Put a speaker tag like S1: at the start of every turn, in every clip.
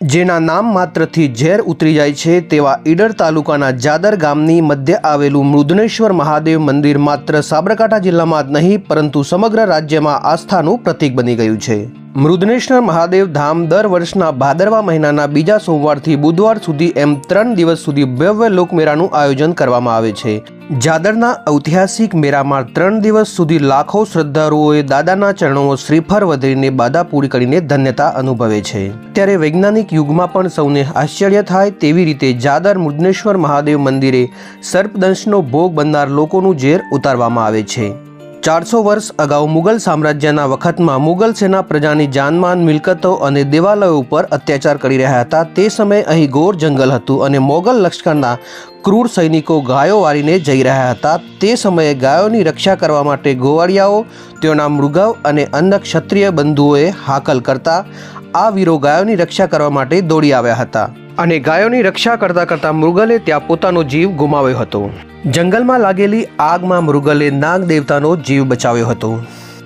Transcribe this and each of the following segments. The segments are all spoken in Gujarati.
S1: જેના નામ માત્રથી ઝેર ઉતરી જાય છે તેવા ઈડર તાલુકાના જાદર ગામની મધ્ય આવેલું મૃદનેશ્વર મહાદેવ મંદિર માત્ર સાબરકાંઠા જિલ્લામાં જ નહીં, પરંતુ સમગ્ર રાજ્યમાં આસ્થાનું પ્રતીક બની ગયું છે. મૃદનેશ્વર મહાદેવ ધામ દર વર્ષના ભાદરવા મહિનાના બીજા સોમવારથી બુધવાર સુધી એમ ત્રણ દિવસ સુધી ભવ્ય લોકમેળાનું આયોજન કરવામાં આવે છે. જાદરના ઐતિહાસિક મેળામાં ત્રણ દિવસ સુધી લાખો શ્રદ્ધાળુઓએ દાદાના ચરણોમાં શ્રીફળ વધરીને બાધા પૂરી કરીને ધન્યતા અનુભવે છે. ત્યારે વૈજ્ઞાનિક યુગમાં પણ સૌને આશ્ચર્ય થાય તેવી રીતે જાદર મૃદનેશ્વર મહાદેવ મંદિરે સર્પદંશનો ભોગ બનનાર લોકોનું ઝેર ઉતારવામાં આવે છે. ચારસો વર્ષ અગાઉ મુગલ સામ્રાજ્યના વખતમાં મુગલ સેના પ્રજાની જાનમાન, મિલકતો અને દેવાલયો ઉપર અત્યાચાર કરી રહ્યા હતા. તે સમયે અહીં ઘોર જંગલ હતું અને મોગલ લશ્કરના ક્રૂર સૈનિકો ગાયો વાળીને જઈ રહ્યા હતા. તે સમયે ગાયોની રક્ષા કરવા માટે ગોવાળિયાઓ તેઓના મૃગવ અને અન્ય ક્ષત્રિય બંધુઓએ હાકલ કરતા આ વીરો ગાયોની રક્ષા કરવા માટે દોડી આવ્યા હતા. અને ગાયોની રક્ષા કરતા કરતા મૃગલે ત્યાં પોતાનો જીવ ગુમાવ્યો હતો. જંગલમાં લાગેલી આગમાં મૃગલે નાગ દેવતાનો જીવ બચાવ્યો હતો.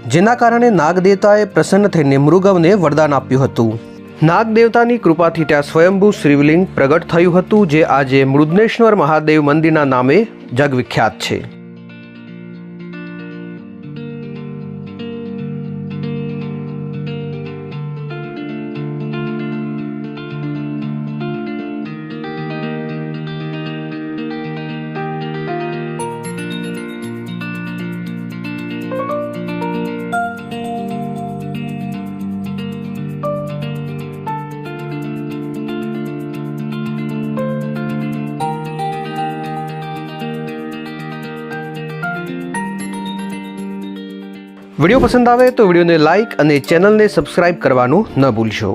S1: જેના કારણે નાગ દેવતાએ પ્રસન્ન થઈને મૃગવને વરદાન આપ્યું હતું. નાગ દેવતાની કૃપાથી ત્યાં સ્વયંભૂ શિવલિંગ પ્રગટ થયું હતું, જે આજે મૃદનેશ્વર મહાદેવ મંદિરના નામે જગવિખ્યાત છે. વીડિયો પસંદ આવે તો વિડીયોને લાઇક અને ચેનલને સબસ્ક્રાઇબ કરવાનું ન ભૂલશો.